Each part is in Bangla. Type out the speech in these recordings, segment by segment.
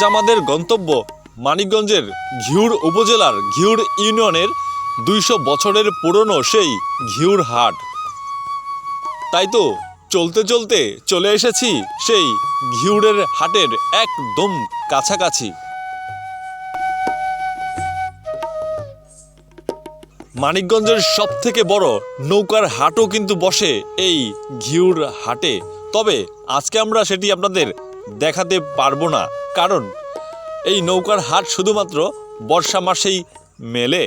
আজ আমাদের গন্তব্য মানিকগঞ্জের ঘিউর উপজেলার ঘিউর ইউনিয়নের দুইশো বছরের পুরনো সেই ঘিউর হাট। তাই তো চলতে চলতে চলে এসেছি সেই ঘিউরের হাটের একদম কাছাকাছি। মানিকগঞ্জের সব থেকে বড় নৌকার হাটও কিন্তু বসে এই ঘিউর হাটে। তবে আজকে আমরা সেটি আপনাদের দেখাতে পারব না। কারণ এই নৌকার হাট শুধুমাত্র বর্ষা মাসেই মেলে।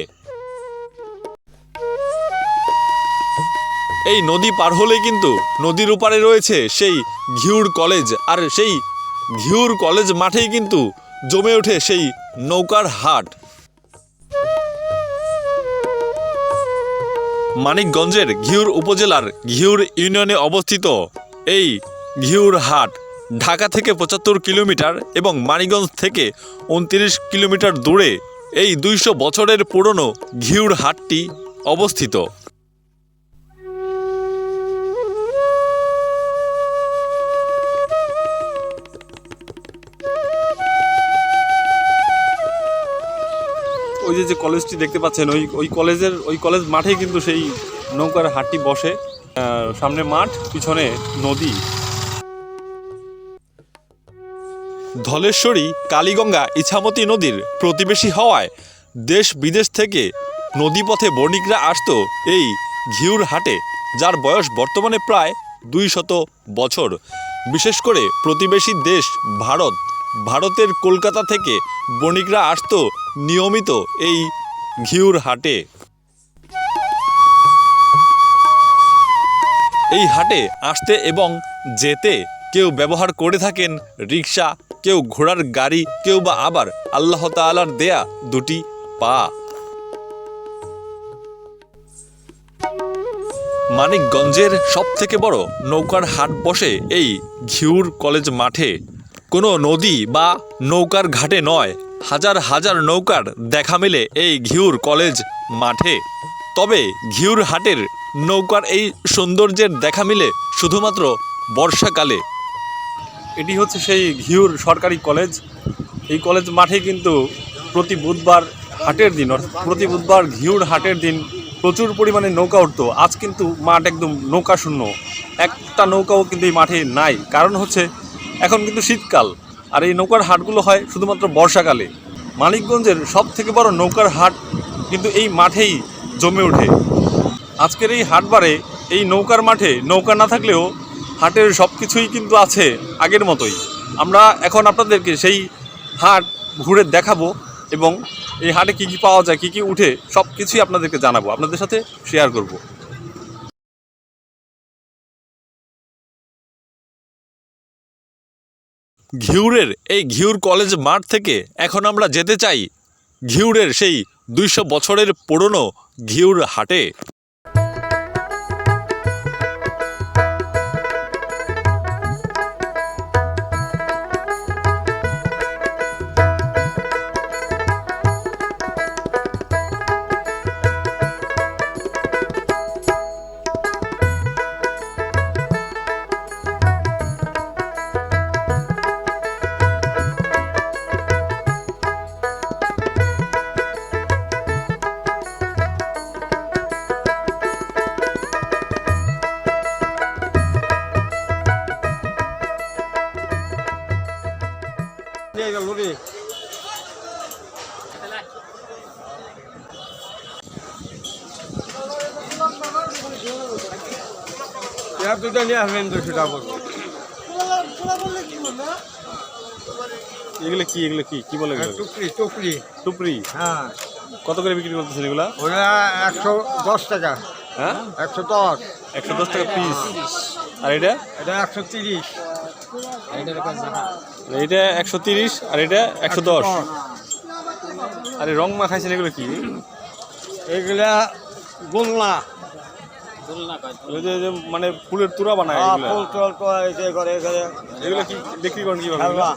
এই নদী পার হলেই কিন্তু নদীর ওপারে রয়েছে সেই ঘিউর কলেজ, আর সেই ঘিউর কলেজ মাঠেই কিন্তু জমে ওঠে সেই নৌকার হাট। মানিকগঞ্জের ঘিউর উপজেলার ঘিউর ইউনিয়নে অবস্থিত এই ঘিউর হাট। ঢাকা থেকে পঁচাত্তর কিলোমিটার এবং মানিগঞ্জ থেকে উনত্রিশ কিলোমিটার দূরে এই দুইশো বছরের পুরনো ঘিউর হাটটি অবস্থিত। ওই যে যে কলেজটি দেখতে পাচ্ছেন, ওই ওই কলেজের, ওই কলেজ মাঠেই কিন্তু সেই নৌকার হাটটি বসে। সামনে মাঠ, পিছনে নদী। ধলেশ্বরী, কালীগঙ্গা, ইছামতি নদীর প্রতিবেশী হওয়ায় দেশ বিদেশ থেকে নদীপথে বণিকরা আসতো এই ঘিউর হাটে, যার বয়স বর্তমানে প্রায় দুই শত বছর। বিশেষ করে প্রতিবেশী দেশ ভারত, ভারতের কলকাতা থেকে বণিকরা আসতো নিয়মিত এই ঘিউর হাটে। এই হাটে আসতে এবং যেতে কেউ ব্যবহার করে থাকেন রিক্সা কেউ ঘোড়ার গাড়ি, কেউ বা আবার আল্লাহ তাআলার দেয়া দুটি পা। মানিকগঞ্জের সব থেকে বড় নৌকার হাট বসে এই ঘিউর কলেজ মাঠে। কোনো নদী বা নৌকার ঘাটে নয়, হাজার হাজার নৌকার দেখা মেলে এই ঘিউর কলেজ মাঠে। তবে ঘিউর হাটের নৌকার এই সৌন্দর্যের দেখা মিলে শুধুমাত্র বর্ষাকালে। এটি হচ্ছে সেই ঘিউর সরকারি কলেজ। এই কলেজ মাঠে কিন্তু প্রতি বুধবার হাটের দিন, অর্থাৎ প্রতি বুধবার ঘিউর হাটের দিন প্রচুর পরিমাণে নৌকা উঠতো। আজ কিন্তু মাঠ একদম নৌকা শূন্য। একটা নৌকাও কিন্তু এই মাঠে নাই। কারণ হচ্ছে, এখন কিন্তু শীতকাল। আর এই নৌকার হাটগুলো হয় শুধুমাত্র বর্ষাকালে। মানিকগঞ্জের সব থেকে বড় নৌকার হাট কিন্তু এই মাঠেই জমে ওঠে। আজকের এই হাটবারে এই নৌকার মাঠে নৌকা না থাকলেও হাটের সব কিছুই কিন্তু আছে আগের মতোই। আমরা এখন আপনাদেরকে সেই হাট ঘুরে দেখাবো এবং এই হাটে কি কি পাওয়া যায়, কি কি উঠে সব কিছুই আপনাদেরকে জানাব। আপনাদের সাথে শেয়ার করব। ঘিউরের, এই ঘিউর কলেজ মাঠ থেকে এখন আমরা যেতে চাই ঘিউরের সেই দুইশো বছরের পুরনো ঘিউর হাটে। এক দুটো নিয়ে আসবেন দুশো টাকা এগুলো কি এগুলো কি? কি বলে এগুলো? টুকরি টুকরি। টুপরি হ্যাঁ। কত করে বিক্রি করতেছেন এগুলা? ওরা একশো দশ টাকা। হ্যাঁ? একশো দশ। একশো দশ টাকা পিস আর এটা? এটা একশো তিরিশ। এটা একশো তিরিশ আর এটা একশো দশ। আরে রং মাখাইছেন এগুলো কি? এগুলা যে মানে ফুলের তুরা বানায় হ্যাঁ, ফুল টল করে এ করে এ করে এগুলো কি বিক্রি করেন কীভাবে খেলনা।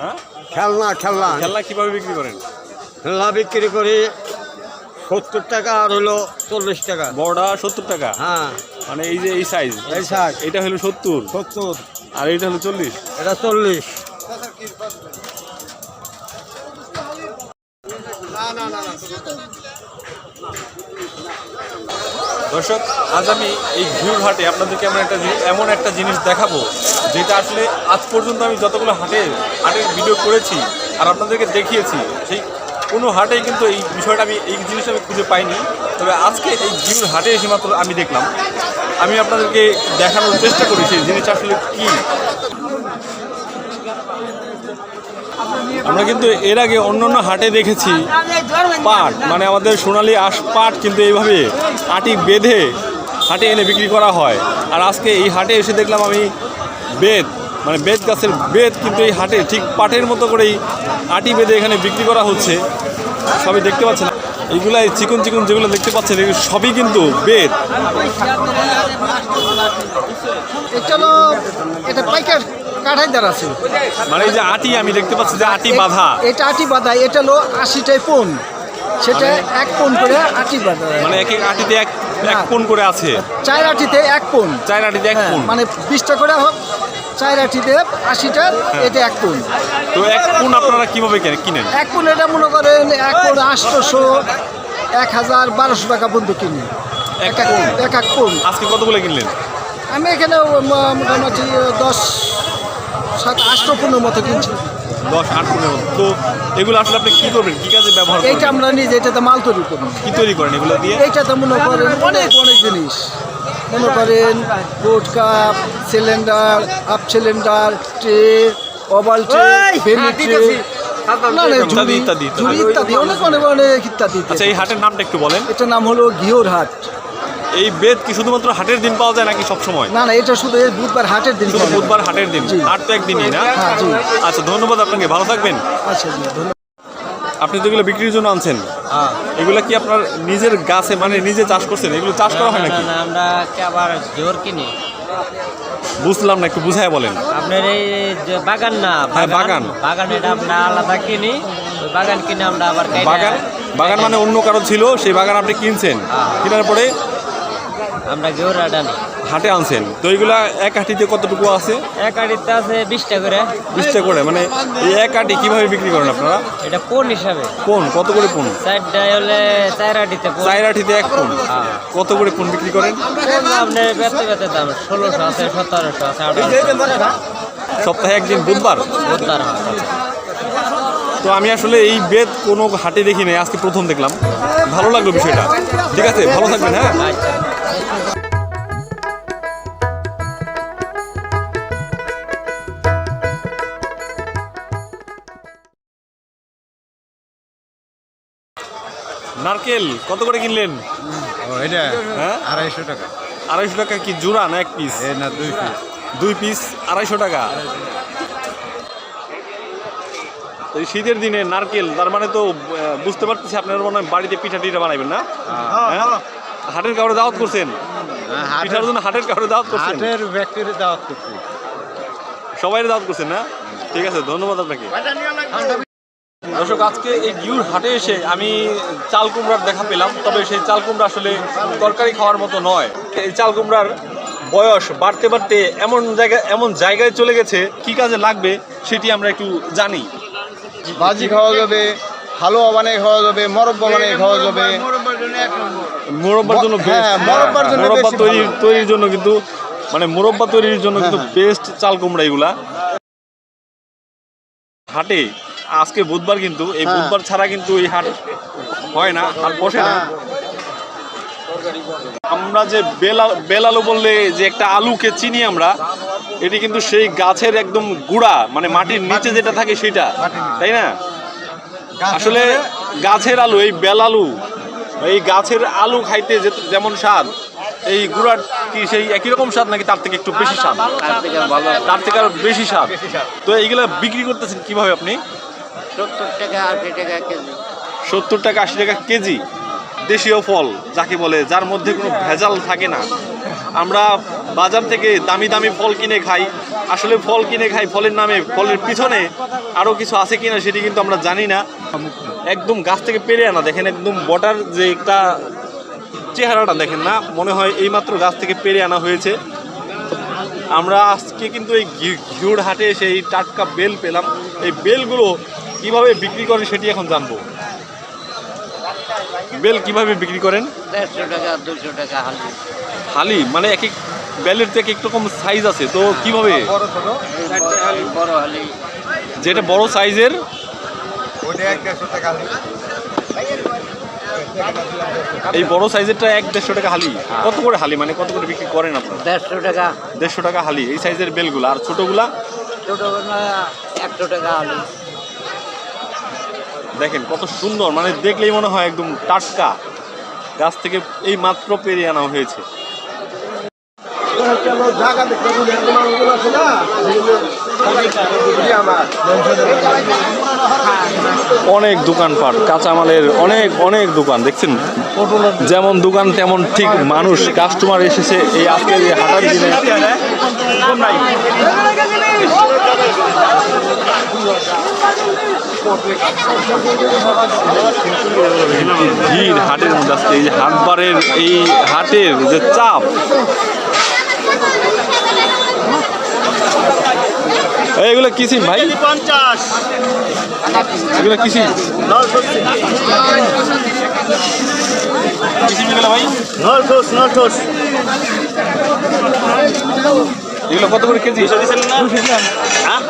হ্যাঁ? খেলনা খেলনা। খেলনা কীভাবে বিক্রি করেন? খেলনা বিক্রি করি সত্তর টাকা আর হলো চল্লিশ টাকা। বড়টা সত্তর টাকা? হ্যাঁ। মানে এই যে এই সাইজ এই শাক এটা হলো সত্তর? সত্তর। আর এটা হলো চল্লিশ? এটা চল্লিশ। দর্শক, আজ আমি এই ঘিউর হাটে আপনাদেরকে এমন একটা এমন একটা জিনিস দেখাবো, যেটা আসলে আজ পর্যন্ত আমি যতগুলো হাটে, হাটের ভিডিও করেছি আর আপনাদেরকে দেখিয়েছি, সেই কোনো হাটেই কিন্তু এই বিষয়টা আমি, এই জিনিসটা আমি খুঁজে পাইনি। তবে আজকে এই ঘিউর হাটে এসে মাত্র আমি দেখলাম। আমি আপনাদেরকে দেখানোর চেষ্টা করি, সেই জিনিসটা আসলে কি। আমরা কিন্তু এর আগে অন্য অন্য হাটে দেখেছি পাট মানে আমাদের সোনালি আঁশ পাট কিন্তু এইভাবে আটি বেঁধে হাটে এনে বিক্রি করা হয়। আর আজকে এই হাটে এসে দেখলাম আমি বেত মানে বেত গাছের বেত কিন্তু এই হাটে ঠিক পাটের মতো করেই আটি বেঁধে এখানে বিক্রি করা হচ্ছে। সবই দেখতে পাচ্ছেন। এইগুলা এই চিকন চিকন যেগুলো দেখতে পাচ্ছেন সবই কিন্তু বেত। এটা হলো এটা পাইকার আছে। মানে এই যে আটি আমি দেখতে পাচ্ছি যে আটি বাঁধা। এটা আটি বাঁধা এটা হলো আশিটাই পন। সেটা এক পন করে আটি বাঁধা। মানে এক এক আটিতে এক এক কোন করে আছে। চার আটিতে এক পন। চার আটিতে এক হ্যাঁ, মানে বিশটা করে হোক চার আটিতে আশিটা এটা এক পন। তো এক কোন আপনারা কীভাবে কেন- কিনেন? এক পন এটা মনে করেন এক পন আটশোশো এক হাজার বারোশো টাকা পর্যন্ত কিনি। এক এক এক এক পন। আজকে কতগুলো কিনলেন? আমি এখানে মোটামুটি দশ সাত আটশো পনেরো মতো কিনছি দশ আট পনেরো তো এগুলো আসলে আপনি কি করবেন? কি কাজে ব্যবহার এইটা আমরা নিজে এটাতে মাল তৈরি করি। কি তৈরি করেন এগুলো দিয়ে? এইটাতে মনে করেন অনেক অনেক জিনিস। মনে করেন cup cylinder up cylinder tray oval ইত্যাদি, ঝুড়ি ইত্যাদি, ইত্যাদি। অনেক অনেক অনেক ইত্যাদি আচ্ছা। এই হাটের নামটা একটু বলেন। এটার নাম হলো ঘিওর হাট। এই বেদ কি শুধুমাত্র হাটের দিন পাওয়া যায় নাকি সব সময় না না এটা শুধু এই বুধবার হাটের দিন শুধু বুধবার হাটের দিন। হাট তো একদিনই না? হ্যাঁ, আচ্ছা ধন্যবাদ আপনাকে ভালো থাকবেন। আচ্ছা জি ধন্যবাদ। আপনি তো এগুলো বিক্রির জন্য আনছেন। এগুলো কি আপনার নিজের গাছে মানে নিজে চাষ করছেন? এগুলো চাষ করা হয় নাকি না, না, আমরা কি আবার জোর কিনি? বুঝলাম না একটু বুঝায় বলেন। আপনার এই যে বাগান না হ্যাঁ, বাগান। বাগান। এটা আমরা আলাদা কিনি। বাগান কিনে আমরা আবার বাগান বাগান মানে অন্য কারও ছিল সেই বাগান আপনি কিনছেন। হ্যাঁ। কেনার পরে আমরা গেউর আডানি হাটে আনছেন। তো এইগুলা এক হাটিতে কতটুকু আছে? এক আড়িতে আছে বিশটা করে। বিশটা করে মানে এই এক আটি কীভাবে বিক্রি করেন আপনারা? এটা কোন হিসাবে। কোন কত করে কোন চারটা হলে চার পোন। চার আটিতে এক কোন হ্যাঁ। কত করে কোন বিক্রি করেন? কোন আপনার বেতে বেতে দাম ষোলোশো আছে সতেরোশো আছে সপ্তাহে একদিন বুধবার? বুধবার তো আমি আসলে এই বেদ কোনো হাটে দেখি নাই আজকে প্রথম দেখলাম। ভালো লাগল বিষয়টা। ঠিক আছে ভালো থাকবেন হ্যাঁ? আচ্ছা। নারকেল কত করে কিনলেন? এটা হ্যাঁ? আড়াইশো টাকা। আড়াইশো টাকা কি জোড়া না এক পিস না দুই পিস দুই পিস আড়াইশো টাকা। তো শীতের দিনে নারকেল তার মানে তো বুঝতে পারতেছি আপনারা মনে হয় বাড়িতে পিঠা টিঠা বানাবেন না? হ্যাঁ? হাটের কাউরে দাওয়াত করছেন? পিঠার জন্য হাটের কাউরে দাওয়াত করছেন? হাটের ব্যক্তির দাওয়াত করছি। সবাই দাওয়াত করছেন না? ঠিক আছে ধন্যবাদ আপনাকে। দর্শক আজকে এই গিউর হাটে এসে আমি চাল কুমড়ার দেখা পেলাম তবে সেই চাল কুমড়া আসলে তরকারি খাওয়ার মতো নয়। এই চাল কুমড়ার বয়স বাড়তে বাড়তে এমন জায়গায় এমন জায়গায় চলে গেছে কি কাজে লাগবে সেটি আমরা একটু জানি। ভাজি খাওয়া যাবে হালুয়া বানিয়ে খাওয়া যাবে মরব্বা বানিয়ে খাওয়া যাবে মোরব্বার জন্য হ্যাঁ, মোরব্বার জন্য মোরব্বা বেশি তৈরি ভালো। তৈরির জন্য কিন্তু মানে মোরব্বা তৈরির জন্য কিন্তু হ্যাঁ, বেস্ট চাল কুমড়া এগুলা হাটে আজকে বুধবার কিন্তু এই হ্যাঁ। বুধবার ছাড়া কিন্তু এই হাট হয় না হাট বসে না হ্যাঁ। আমরা যে বেলা বেলালু বললে যে একটা আলুকে চিনি আমরা এটি কিন্তু সেই গাছের একদম গুড়া মানে মাটির নিচে যেটা থাকে সেটা তাই না আসলে গাছের আলু এই বেলালু এই গাছের আলু খাইতে যেমন স্বাদ, এই গুড়ার কি সেই একই রকম স্বাদ নাকি তার থেকে একটু বেশি স্বাদ? তার থেকে আরও বেশি স্বাদ। তো এইগুলা বিক্রি করতেছেন কীভাবে আপনি? সত্তর টাকা আশি টাকা কেজি সত্তর টাকা, আশি টাকা কেজি। দেশীয় ফল, যাকে বলে, যার মধ্যে কোনো ভেজাল থাকে না। আমরা বাজার থেকে দামি দামি ফল কিনে খাই। আসলে ফল কিনে খাই ফলের নামে ফলের পিছনে আরও কিছু আছে কিনা সেটি কিন্তু আমরা জানি না। একদম গাছ থেকে পেরে আনা দেখেন একদম বটার যে একটা চেহারাটা দেখেন না মনে হয় এইমাত্র গাছ থেকে পেরে আনা হয়েছে। আমরা আজকে কিন্তু এই ঘিউর হাটে এসে এই টাটকা বেল পেলাম। এই বেলগুলো কীভাবে বিক্রি করেন সেটি এখন জানব। বেল কীভাবে বিক্রি করেন? দেড়শো টাকা দুশো টাকা হালি। হালি মানে এক এক বেলের তো এক এক রকম সাইজ আছে তো কীভাবে? যেটা বড় সাইজের এই বড় সাইজেরটা এক দেড়শো টাকা হালি। কত করে হালি? মানে কত করে বিক্রি করেন আপনারা? দেড়শো টাকা। দেড়শো টাকা হালি। এই সাইজের বেলগুলো। আর ছোটগুলা একশো টাকা হালি। দেখেন কত সুন্দর। মানে দেখলেই মনে হয় একদম টাটকা। গাছ থেকে এই মাত্র পেরিয়ে আনা হয়েছে। অনেক দোকানপাট, কাঁচামালের অনেক অনেক দোকান, দেখছেন? যেমন দোকান তেমন ঠিক মানুষ। কাস্টমার এসেছে এই আজকের হাটার দিনে। ভিড় হাটের মধ্যে আজকে এই যে হাটবারের এই হাটের যে চাপ এই, এগুলো কি সিম ভাই? পঞ্চাশ। এগুলো কি সিম? ভাই? নলঠোস নলঠোস এগুলো কত করে কেজি? হ্যাঁ?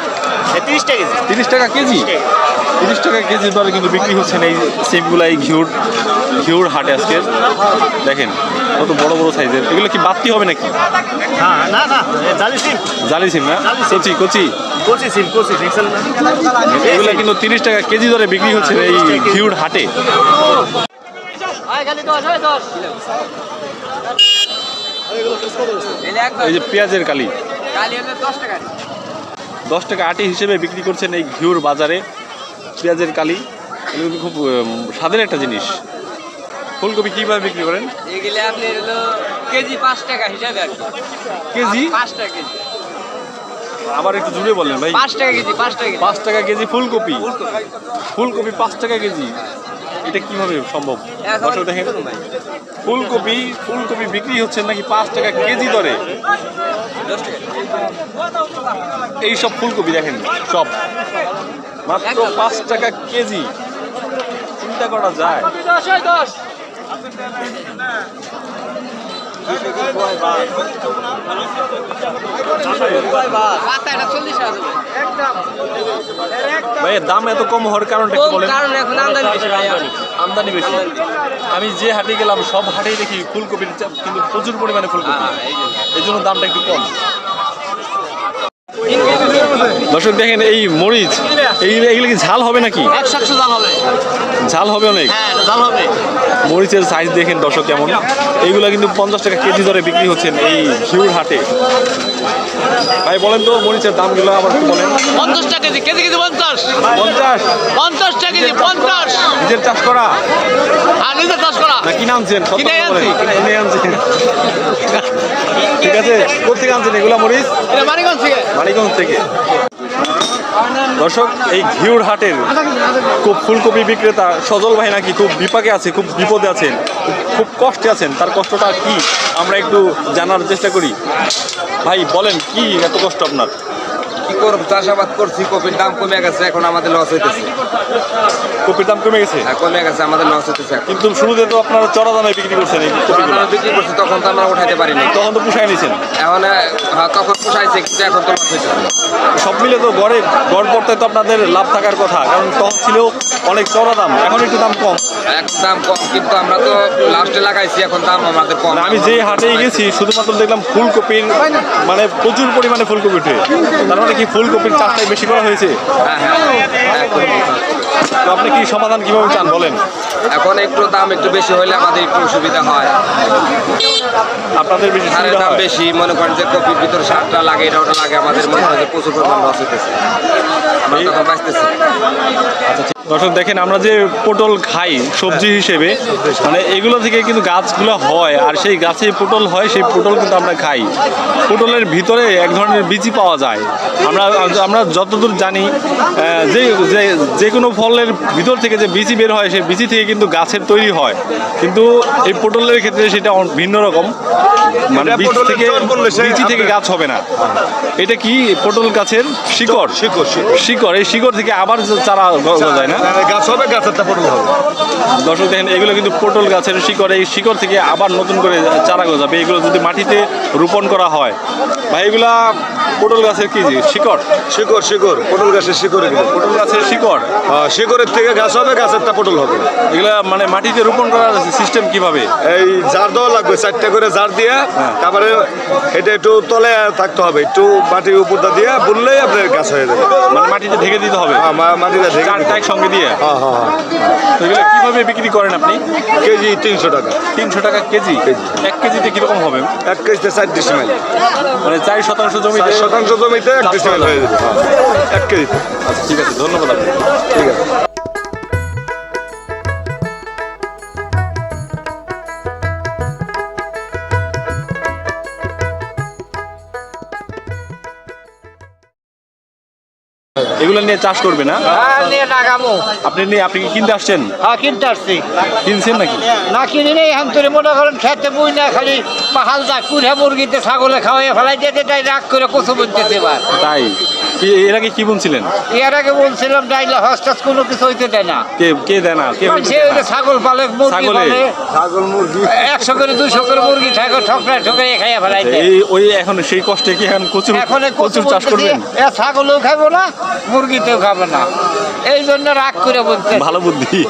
তিরিশ টাকা কেজি। তিরিশ টাকা কেজি? তিরিশ টাকা কেজি। দরে কিন্তু বিক্রি হচ্ছে না এই সিমগুলো এই ঘিউর ঘিউর হাটে আজকে। দেখেন। কত বড় বড় সাইজের? এগুলো কি বাড়তি হবে নাকি? হ্যাঁ না না জালি সিম। জালি সিম না? কচি কচি? কচি সিম কচি এগুলো কিন্তু তিরিশ টাকা কেজি দরে বিক্রি হচ্ছে এই ঘিউর হাটে। এই যে পেঁয়াজের কালি। দশ টাকা আটি হিসেবে বিক্রি করছেন এই ঘিউর বাজারে। পেঁয়াজের কালি এগুলো খুব স্বাদের একটা জিনিস। ফুলকপি কীভাবে বিক্রি করেন? এগুলো আপনি হলো কেজি পাঁচ টাকা হিসাবে আর কেজি? পাঁচ টাকা কেজি। আবার একটু জুড়ে বললেন ভাই। পাঁচ টাকা কেজি পাঁচ টাকা কেজি। পাঁচ টাকা কেজি ফুলকপি? ফুলকপি। পাঁচ টাকা কেজি। এটা কীভাবে সম্ভব? দর্শক দেখেন। ফুলকপি ফুলকপি বিক্রি হচ্ছে নাকি পাঁচ টাকা কেজি দরে? এই সব ফুলকপি দেখেন সব। মাত্র পাঁচ টাকা কেজি। চিন্তা করা যায়। দাম এত কম হওয়ার কারণটা কারণ এখন আমদানি বেশি। আমদানি বেশি। আমি যে হাটে গেলাম সব হাটেই দেখি ফুলকপির কিন্তু প্রচুর পরিমাণে ফুলকপি। হ্যাঁ, এই জন্য দামটা একটু কম। দর্শক দেখেন এই মরিচ এইগুলো কি ঝাল হবে নাকি? ঝাল হবে। অনেক? হ্যাঁ মরিচের সাইজ দেখেন দর্শক কেমন। এইগুলো কিন্তু পঞ্চাশ টাকা কেজি দরে বিক্রি হচ্ছেন এই ঘিউর হাটে। ভাই বলেন তো মরিচের দামগুলো আবার বলেন। পঞ্চাশ টাকা কেজি কেজি কেজি পঞ্চাশ। পঞ্চাশ? পঞ্চাশ টাকা কেজি পঞ্চাশ। নিজের চাষ করা? আর নিজে চাষ করা। কিনে আনছেন সত্য কিনে আনছি। কিনে আনছেন। ঠিক আছে? কোথেকে আনছেন? এগুলা মরিচ? এটা মানিকগঞ্জ থেকে। মানিকগঞ্জ থেকে। দর্শক এই ঘিউর হাটের খুব ফুলকপি বিক্রেতা সজল ভাই নাকি খুব বিপাকে আছে খুব বিপদে আছেন খুব কষ্টে আছেন। তার কষ্টটা কি? আমরা একটু জানার চেষ্টা করি। ভাই বলেন কি এত কষ্ট আপনার? কি করব? চাষাবাদ করছি কপির দাম কমে গেছে এখন আমাদের লস হইতেছে। কপির দাম কমে গেছে? হ্যাঁ কমে গেছে আমাদের লস এখন। কিন্তু শুরুতে তো আপনারা চড়া দামে বিক্রি করছেন বিক্রি করছি তখন তো আমরা উঠাইতে পারিনি। তখন তো পুষায় নিয়েছেন এখন হ্যাঁ, তখন পোষাইছে কিন্তু এখন তো লস হইতেছে। সব মিলে তো গড়ে গড় পড়তে তো আপনাদের লাভ থাকার কথা কারণ তখন ছিল অনেক চড়া দাম এখন একটু দাম কম। এখন দাম কম কিন্তু আমরা তো লাস্টে লাগাইছি এখন দাম আমাদের কম। আমি যে হাটে গেছি শুধুমাত্র দেখলাম ফুলকপির মানে প্রচুর পরিমাণে ফুলকপি উঠে। তার মানে কি ফুলকপির চাষটাই বেশি করা হয়েছে? হ্যাঁ হ্যাঁ একদম। তো আপনি কি সমাধান কীভাবে চান? বলেন। এখন একটু দাম একটু বেশি হলে আমাদের একটু সুবিধা হয়। আপনাদের বেশি সারের দাম বেশি মনে করেন যে কপির ভিতরে সারটা লাগে এটা ওটা লাগে আমাদের মনে হয় যে প্রচুর পরিমাণ লস হইতেছে। আমরা তখন বাঁচতেছি। দর্শক দেখেন আমরা যে পটল খাই সবজি হিসেবে মানে এগুলো থেকে কিন্তু গাছগুলো হয় আর সেই গাছে পটল হয় সেই পটল কিন্তু আমরা খাই। পটলের ভিতরে এক ধরনের বীজি পাওয়া যায়। আমরা আমরা যতদূর জানি যে যে- যে কোনো ফল পটলের ভিতর থেকে যে বিচি বের হয় সেই বিচি থেকে কিন্তু গাছের তৈরি হয়। কিন্তু এই পটলের ক্ষেত্রে সেটা ভিন্ন রকম। মানে বীজ থেকে বিচি থেকে গাছ হবে না। এটা কি? পটল গাছের শিকড়? শিকড়, শিকড়। এই শিকড় থেকে আবার চারা গ- গজায় না? গাছ হবে গাছেরটা পটল হবে। দর্শক দেখেন এগুলো কিন্তু পটল গাছের শিকড় এই শিকড় থেকে আবার নতুন করে চারা গজাবে এগুলো যদি মাটিতে রোপণ করা হয় ভাই এগুলা পটল গাছের কি শিকড়? শিকড় শিকড় পটল গাছের শিকড় এগুলো। পটল গাছের শিকড়? হ্যাঁ, শিকড়ের থেকে গাছ হবে গাছেরটা পটল হবে। এগুলা মানে মাটিতে রোপণ করার সিস্টেম কীভাবে? এই জার দেওয়া লাগবে চারটে করে জার দিয়ে তারপরে এটা একটু তলে থাকতে হবে একটু মাটির উপরটা দিয়ে বললেই আপনার গাছ হয়ে যাবে। মানে মাটিতে ঢেকে দিতে হবে? হ্যাঁ, মা- মাটিটা ঢেকে দিয়ে হ্যাঁ হ্যাঁ হ্যাঁ। এগুলো কীভাবে বিক্রি করেন আপনি? কেজি তিনশো টাকা। তিনশো টাকা কেজি? কেজি। এক কেজিতে কীরকম হবে? এক কেজিতে চার ডিসিমেল মানে চার শতাংশ জমিতে? শতাংশ জমিতে এক ডিসিমেল হয়ে যাবে হ্যাঁ, এক কেজিতে। আচ্ছা ঠিক আছে ধন্যবাদ আপনি ঠিক আছে। এগুলো নিয়ে চাষ করবে না? হ্যাঁ নিয়ে আপনি নিয়ে আপনি কি কিনতে আসছেন? হ্যাঁ কিনতে আসছি। কিনছেন নাকি? না কিনি নেই এখন তোর মনে করেন খেতে বই না খালি পাহাল দা কুড়ে মুরগিতে ছাগলে খাওয়াই ফেলাই যেতে তাই রাগ করে কচু বুঝতেছে এবার। তাই? এর আগে কি বলছিলেন? এর আগে বলছিলাম ডাইলে হস্তাস কোনো কিছু হইতে দেয় না। কে কে দেয় না? কে সে ছাগল পালে মুরগি পালে ছাগল মুরগি। একশো করে দুশো করে মুরগি থাকে ঠকরায় ঠকরাই খাইয়া ফেলাই এই ওই এখন সেই কষ্টে কি এখন প্রচুর এখন প্রচুর চাষ করবেন? এ ছাগলও খাব না মুরগিতেও খাব না। এই জন্য রাগ করে বলতে ভালো বুদ্ধি।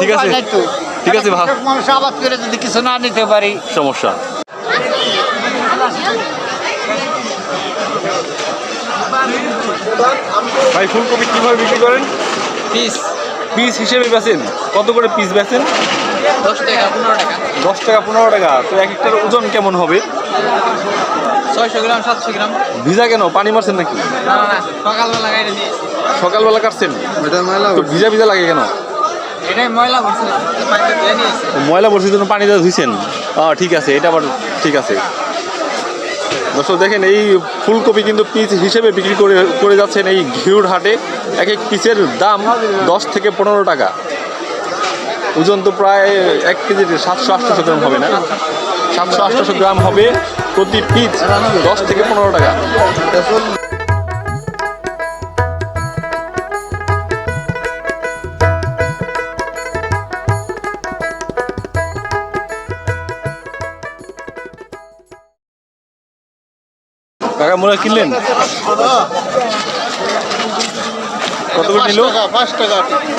ঠিক আছে। ঠিক আছে ভালো। মানুষ আবাদ করে যদি কিছু না নিতে পারি। সমস্যা। ভাই ফুলকপি কীভাবে বিক্রি করেন? পিস। পিস হিসেবে বেচেন? কত করে পিস বেচেন? দশ টাকা পনেরো টাকা। দশ টাকা পনেরো টাকা। তো এক একটার ওজন কেমন হবে? ছয়শো গ্রাম সাতশো গ্রাম। ভিজা কেন? পানি মারছেন নাকি? না না না সকালবেলা গাড়ি দিয়েছি। সকালবেলা কাটছেন? তো ভিজা ভিজা লাগে কেন? এটাই ময়লা ভরছিলাম ময়লা বর্ষির জন্য পানি দিয়ে ধুইছেন ঠিক আছে এটা আবার ঠিক আছে। দর্শক, দেখেন এই ফুলকপি কিন্তু পিস হিসেবে বিক্রি করে করে যাচ্ছেন এই ঘিউর হাটে। এক এক পিসের দাম দশ থেকে পনেরো টাকা। ওজন তো প্রায় এক কেজিতে সাতশো আটশোশো গ্রাম হবে না? সাতশো, আটশো গ্রাম হবে প্রতি পিস দশ থেকে পনেরো টাকা। কাকা কিনলেন? কত করে নিল?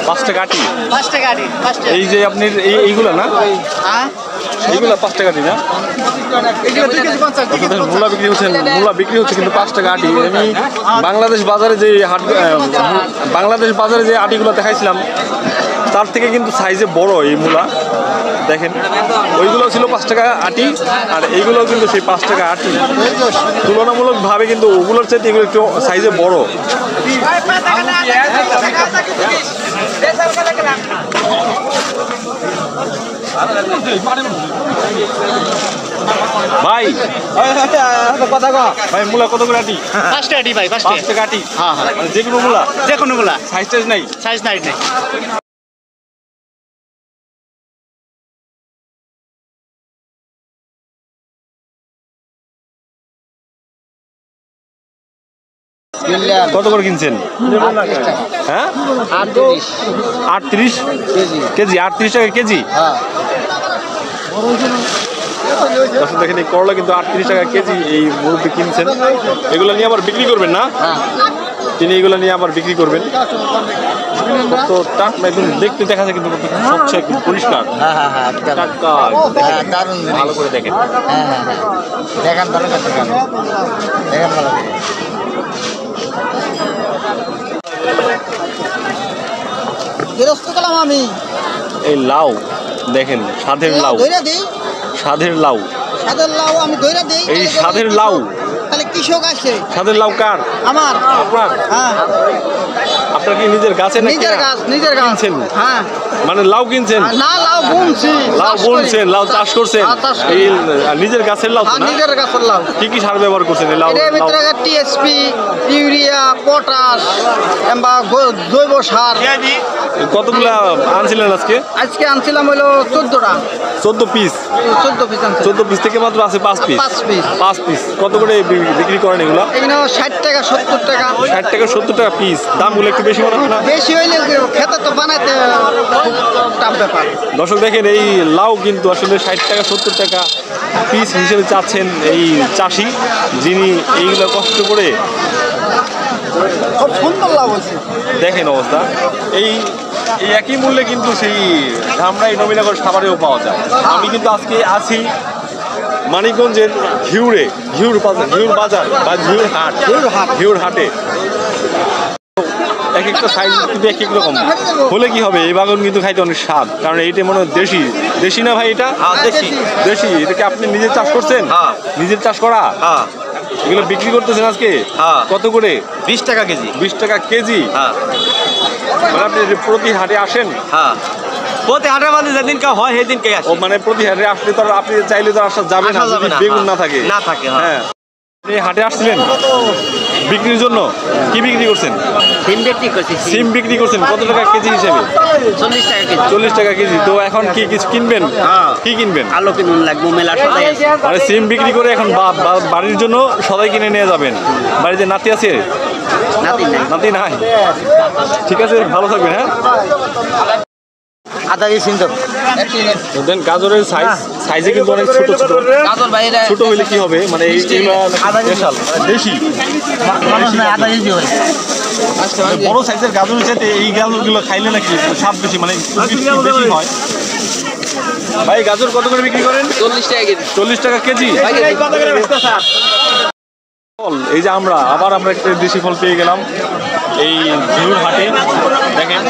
পাঁচটা গাড়ি এই যে আপনি এই এইগুলা না? হ্যাঁ। এইগুলা পাঁচ টাকা আটি না মূলা বিক্রি হচ্ছে, মূলা বিক্রি হচ্ছে কিন্তু পাঁচ টাকা আটি। আমি বাংলাদেশ বাজারে যে হাট বাংলাদেশ বাজারে যে আটিগুলো দেখাইছিলাম, তার থেকে কিন্তু সাইজে বড় এই মূলা। দেখেন ওইগুলো ছিল পাঁচ টাকা আটি, আর এইগুলো কিন্তু সেই পাঁচ টাকা আটি। তুলনামূলকভাবে কিন্তু ওগুলোর চাইতে এগুলো একটু সাইজে বড়। ভাই। ভাই মূলা কত করে আটি? ফার্স্ট ভাই টাকা আটি? মানে যে কোনো মূলা? যে কোনো মূলা। সাইজ টাইজ নাই? সাইজ নাই নেই। কত করে কিনছেন? হ্যাঁ? আটত্রিশ? কেজি আটত্রিশ টাকা কেজি? দর্শক দেখেন এই করলা কিন্তু আটত্রিশ টাকা কেজি এই মুরব্বী কিনছেন। এগুলো নিয়ে আবার বিক্রি করবেন না? তিনি এগুলো নিয়ে আবার বিক্রি করবেন। কত টাক একদম দেখতে দেখা যায় কিন্তু স্বচ্ছ একদম পরিষ্কার। হ্যাঁ হ্যাঁ হ্যাঁ টাটকা হ্যাঁ, ভালো করে দেখেন। দেখান ভালো দেখান দেখান ভালো করলাম আমি। এই লাউ দেখেন সাধের লাউ। ধৈর্য দিই। সাধের লাউ। সাদের লাউ আমি ধৈর্য দিই। এই সাধের লাউ। তাহলে কৃষক আসে। সাধের লাউ কার? আমার। আপনার? হ্যাঁ। আপনার কি নিজের গাছে নিজের গাছ নিজের গাছ। হ্যাঁ। মানে লাউ কিনছেন? না লাউ বুনছি লাউ বুনছেন লাউ চাষ করছেন? হ্যাঁ। এই নিজের গাছের লাউ হ্যাঁ না? নিজের গাছের লাউ। কি কি সার ব্যবহার করছেন এই লাউ এর ভিতরে টিএসপি ইউরিয়া পটাশ বা গো- জৈব সার। কতগুলা আনছিলেন আজকে? আজকে আনছিলাম হলো চোদ্দটা। চোদ্দ পিস চোদ্দ পিস চোদ্দ পিস থেকে মাত্র আছে পাঁচ পিস পাঁচ piece। পাঁচ পিস কত করে বিক্রি করেন এগুলো? এখানে ষাট টাকা সত্তর টাকা। ষাট টাকা সত্তর টাকা পিস দামগুলো একটু বেশি মনে হয় না? বেশি হইলে খেতে তো বানাইতে দর্শক দেখেন এই লাউ কিন্তু আসলে ষাট টাকা সত্তর টাকা পিস হিসেবে চাচ্ছেন এই চাষি যিনি এইগুলো কষ্ট করে খুব সুন্দর লাভ হয়েছে। দেখেন অবস্থা। এই এই একই মূল্যে কিন্তু সেই ধামরাই নবীনগর সাভারেও পাওয়া যায়। আমি কিন্তু আজকে আছি মানিকগঞ্জের ঘিউরে ঘিউর বাজার ঘিউর বাজার বা ঘিউর হাট। ঘিউর হাট। ঘিউর হাটে। এক একটা সাইজ কিন্তু এক এক রকম। হলে কি হবে? এই বাগান কিন্তু খাইতে অনেক স্বাদ। কারণ এইটা মনে হয় দেশি। দেশি না ভাই এটা? দেশি। দেশি। এটা কি আপনি নিজে চাষ করছেন? হ্যাঁ। নিজের চাষ করা? হ্যাঁ। এগুলো বিক্রি করতেছেন আজকে? হ্যাঁ। কত করে? বিশ টাকা কেজি। বিশ টাকা কেজি? হ্যাঁ। মানে আপনি প্রতি হাটে আসেন? হ্যাঁ। প্রতি হাটের মধ্যে যেদিন কে হয় সেদিন কে আসে মানে প্রতি হাটে আসলে তো আপনি চাইলে তো আসা যাবে না। বেগুন হ্যাঁ। না থাকে। না থাকে, হ্যাঁ। হ্যাঁ। আপনি হাটে আসছিলেন? বিক্রির জন্য কি বিক্রি করছেন? সিম বিক্রি করছি সিম। বিক্রি করছেন কত টাকা কেজি হিসেবে? চল্লিশ টাকা কেজি। চল্লিশ টাকা কেজি। তো এখন কি কিছু কিনবেন? হ্যাঁ। কি কিনবেন? আলু কিনুন লাগবো মেলা সদাই মানে সিম বিক্রি করে এখন বাড়ির জন্য সবাই কিনে নিয়ে যাবেন। বাড়িতে নাতি আছে? নাতি নাতি নাই? ঠিক আছে ভালো থাকবেন হ্যাঁ? আদা দিয়ে চিন্তা দেন গাজরের সাইজ সাইজে কিন্তু অনেক ছোট ছোট। গাজর বাইরে ছোট হইলে কি হবে? মানে এই এগুলা স্পেশাল মানে দেশি। মানুষ নাই আদা কেজি হয়? মানে বড় সাইজের গাজর চাইতে এই গাজরগুলো খাইলে নাকি স্বাদ বেশি মানে বেশি হয়। ভাই গাজর কত করে বিক্রি করেন? চল্লিশ টাকা কেজি। চল্লিশ টাকা কেজি? ফল এই যে আমরা আবার আমরা একটা দেশি ফল পেয়ে গেলাম। এই ভিউর হাটে দেখেন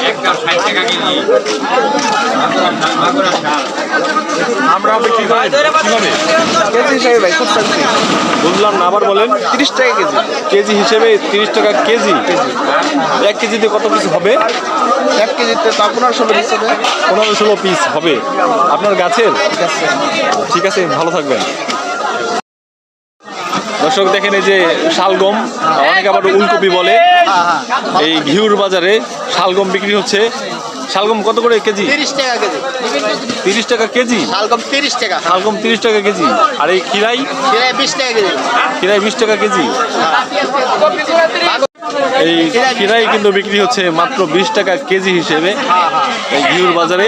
আমরা বিক্রি করি। কীভাবে? কেজি হিসাবে ভাই খুব শান্তি বুঝলাম না আবার বলেন। তিরিশ টাকা কেজি। কেজি হিসেবে তিরিশ টাকা কেজি। এক কেজিতে কত পিস হবে? এক কেজিতে তো আপনার ষোলো পিস হবে। পনেরো ষোলো পিস হবে। আপনার গাছের। ঠিক আছে ভালো থাকবেন। দর্শক দেখেন এই যে শালগম অনেকে আবার উলকপি বলে। এই ঘিউর বাজারে শালগম বিক্রি হচ্ছে। শালগম কত করে কেজি? তিরিশ টাকা কেজি। তিরিশ টাকা কেজি? শালগম তিরিশ টাকা। শালগম তিরিশ টাকা কেজি। আর এই খিরাই সেটাই বিশ টাকা কেজি। খিরাই বিশ টাকা কেজি। এই খিরাই কিন্তু বিক্রি হচ্ছে মাত্র বিশ টাকা কেজি হিসেবে এই ঘিউর বাজারে।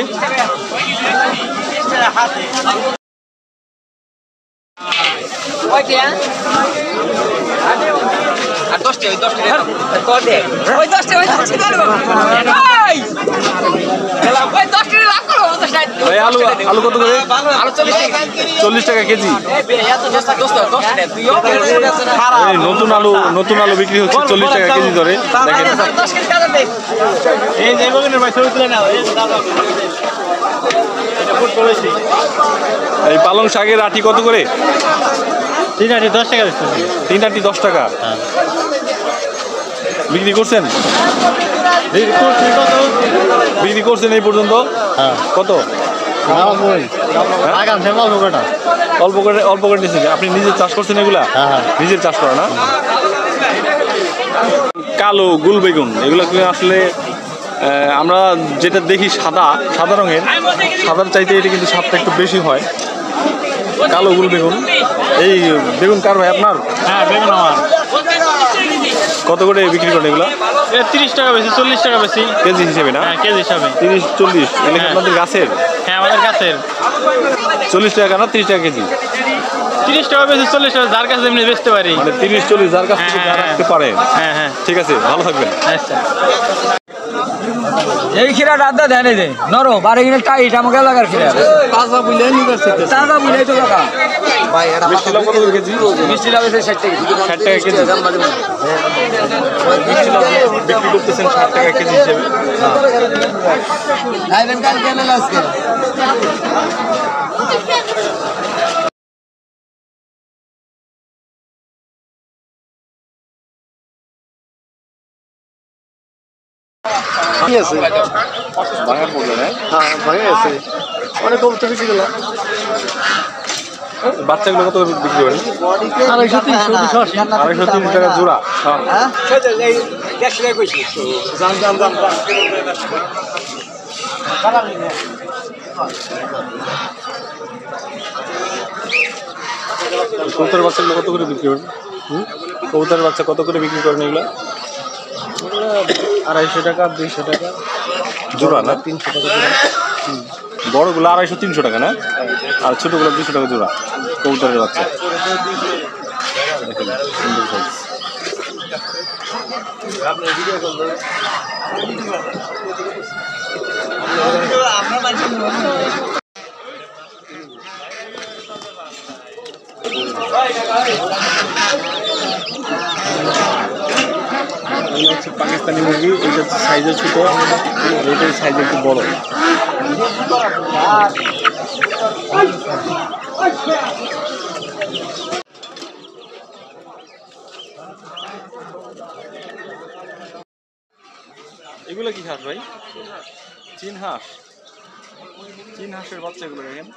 আর ওই ওই ওই করো ভাই আলু আলু কত করে? আলু চল্লিশ টাকা। কেজি। নতুন আলু নতুন আলু বিক্রি হচ্ছে চল্লিশ টাকা কেজি ধরে। দেখেন। দে এই পালং শাকের আটি কত করে? তিন আটি দশ টাকা তিন আটি দশ টাকা? বিক্রি করছেন? বিক্রি করছেন এই পর্যন্ত? কত? হ্যাঁ? অল্প করে অল্প করে নিয়েছেন। আপনি নিজে চাষ করছেন এগুলা? নিজের চাষ করা না কালো গুল বেগুন এগুলো কি আসলে আমরা যেটা দেখি সাদা সাদা রঙের সাদার চাইতে এটা কিন্তু স্বাদটা একটু বেশি হয়। কালো গুল বেগুন। এই বেগুন কার ভাই আপনার? হ্যাঁ বেগুন আমার। কত করে বিক্রি করেন এগুলো? তিরিশ টাকা বেশি চল্লিশ টাকা বেশি। কেজি হিসেবে না? হ্যাঁ কেজি হিসাবে। তিরিশ চল্লিশ। এগুলো হ্যাঁ। আপনাদের গাছের? হ্যাঁ আমাদের গাছের। চল্লিশ টাকা না তিরিশ টাকা কেজি? তিরিশ টাকা বেশি চল্লিশ টাকা যার কাছে এমনি বেচতে পারি। মানে তিরিশ চল্লিশ যার কাছ হ্যাঁ, রাখতে পারে। হ্যাঁ হ্যাঁ। ঠিক আছে ভালো থাকবেন। আচ্ছা। এই খিরাটা আদা দেয় দে নরো বারে কিনে টাইট আমাকে এলাকার খিরা। তাজা বুঝলে ইউনিভার্সিটি তাজা বুঝাই তো কাকা ভাই এটা মিষ্টি কত কেজি। মিষ্টি লাগছে ষাট টাকা। ষাট টাকা কেজি। মিষ্টি বিক্রি করতেছেন ষাট টাকা কেজি হিসেবে। আইবেন কাল কেন আজকে কি আছে। ভাঙা পড়বে না হ্যাঁ আছে। অনেক কবুতর বেশি গেল বাচ্চাগুলো কত করে বিক্রি করেন? আড়াইশো তিনশো দুশো আড়াইশো তিনশো টাকা জোড়া হ্যাঁ। কবুতরের বাচ্চাগুলো কত করে বিক্রি করেন? হুম? কবুতরের বাচ্চা কত করে বিক্রি করেন এগুলো আড়াইশো টাকা দুইশো টাকা জোড়া না তিনশো টাকা জোড়া। বড়গুলো আড়াইশো তিনশো টাকা না আর ছোটোগুলো দুশো টাকা জোড়া কবুতরের বাচ্চা সুন্দর size। এগুলো হচ্ছে পাকিস্তানি মুরগি, এটা হচ্ছে সাইজে ছোট এটার সাইজ একটু বড়। এগুলো কি হাঁস ভাই? চীন হাঁস। চীন হাঁসের বাচ্চাগুলো দেখেন।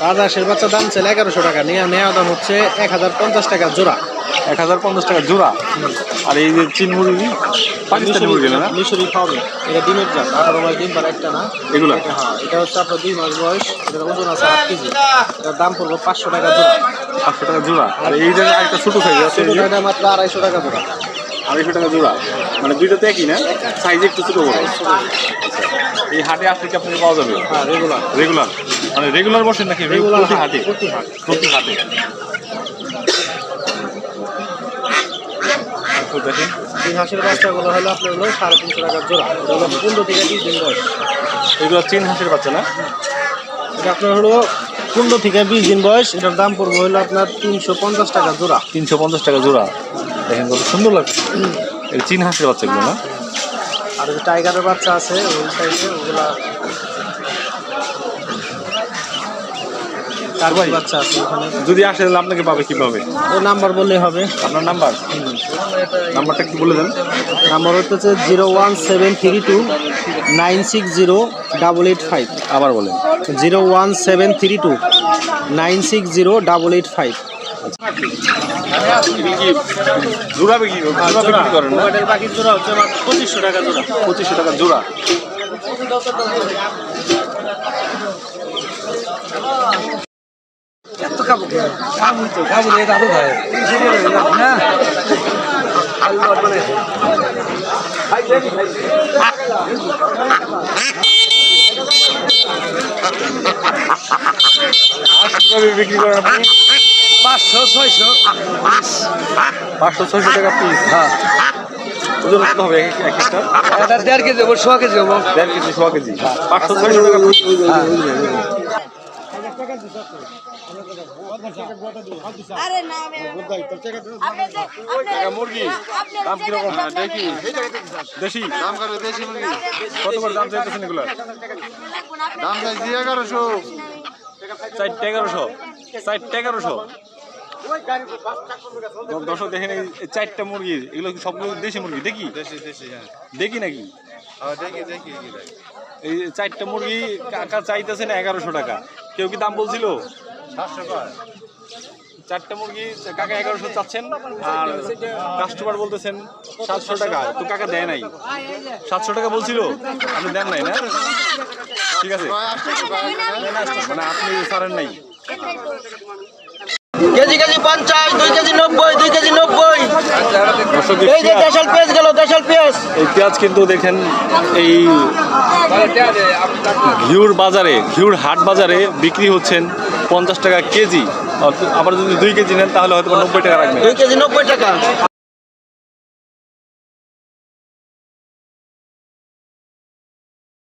কত শের বাচ্চা দাম ছিল এগারোশো টাকা, নিয়ে নেওয়া দাম হচ্ছে এক হাজার পঞ্চাশ টাকা জোড়া। এক হাজার পঞ্চাশ টাকা জোড়া। আর এই যে চীন মুরগি পাকিস্তানি মুরগি না? মিশরি ফার্মে এটা ডিমের জাত আঠারো মাস ডিম পারে একটা না? এগুলা? হ্যাঁ এটা হচ্ছে আপনার দুই মাস বয়স এটার ওজন আছে আট কেজি। এটার দাম পড়বে পাঁচশো টাকা জোড়া। পাঁচশো টাকা জোড়া। আর এই যে একটা ছোট সাইজ আছে এটা মাত্র আড়াইশো টাকা জোড়া। আড়াইশো টাকা জোড়া। মানে দুইটা তো একই না? সাইজ একটু ছোট বড়। আচ্ছা। এই হাটে আসলে কি আপনাকে পাওয়া যাবে? হ্যাঁ রেগুলার রেগুলার মানে রেগুলার বসেন নাকি? রেগুলার হাটে। প্রতি হাট। হাটে তিন হাঁসের বাচ্চাগুলো হলো আপনার হলো সাড়ে তিনশো টাকা জোড়া। এটা পনেরো থেকে বিশ দিন বয়স। এগুলো চীন হাঁসের বাচ্চা না? এটা আপনার হলো পনেরো থেকে বিশ দিন বয়স। এটার দাম পড়বে হলো আপনার তিনশো পঞ্চাশ টাকা জোড়া। তিনশো পঞ্চাশ টাকা জোড়া। দেখেন কত সুন্দর লাগছে। এই চীন হাঁসের বাচ্চাগুলো না? আর যে টাইগারের বাচ্চা আছে ওই সাইডে ওগুলা টার্গেট বাচ্চা আছে ওখানে যদি আসে তাহলে আপনাকে পাবে কীভাবে? ওই নাম্বার বললেই হবে। আপনার নাম্বার? নাম্বারটা একটু বলে দেন। নাম্বার হচ্ছে zero one seven three two nine six zero double eight five. আবার বলেন। Zero one seven three two nine six zero double eight five. জোড়া বিক্রি করেন বাকি জোড়া হচ্ছে পঁচিশশো টাকা জোড়া। পঁচিশশো টাকা জোড়া। কীভাবে বিক্রি করেন আপনি? পাঁচশো ছয়শো। পাঁচশো ছয়শো টাকা পিস হ্যাঁ। ওজন কত হবে এক এক একটা এটা দেড় কেজি হব শো কেজি হব। দেড় কেজি সোয়া কেজি। পাঁচশো ছয়শো টাকা পিস আরে না আমি আপনি যে- আপনি- মুরগি দাম কীরকম? দেখেন, দেখি। দেশি? দাম করবে দেশি মুরগি। কত করে দাম চাইতেছেন এগুলো? দাম চাইছি এগারোশো। চারটে এগারোশো। চারটে এগারোশো। দর্শক দেখেন এই এই চারটা মুরগি এগুলো কি সবগুলো দেশি মুরগি? দেখি? দেখি নাকি? এই চারটা মুরগি কাকা চাইতেছে না এগারোশো টাকা। কেউ কি দাম বলছিল? চারটা মুরগি কাকা এগারোশো চাচ্ছেন? আর কাস্টমার বলতেছেন, সাতশো টাকা। তো কাকা দেয় নাই? সাতশো টাকা বলছিল? আপনি দেন নাই না? ঠিক আছে। মানে আপনি সারেন নাই। কেজি কেজি পঞ্চাশ দুই কেজি নব্বই দুই কেজি নব্বই। এই যে দেশাল পেঁয়াজ গেল দেশাল পেঁয়াজ। এই পেঁয়াজ কিন্তু দেখেন এই ঘিউর বাজারে ঘিউর হাট বাজারে বিক্রি হচ্ছেন পঞ্চাশ টাকা কেজি। আবার যদি দুই কেজি নেন তাহলে হয়তো নব্বই টাকা রাখবেন। দুই কেজি নব্বই টাকা।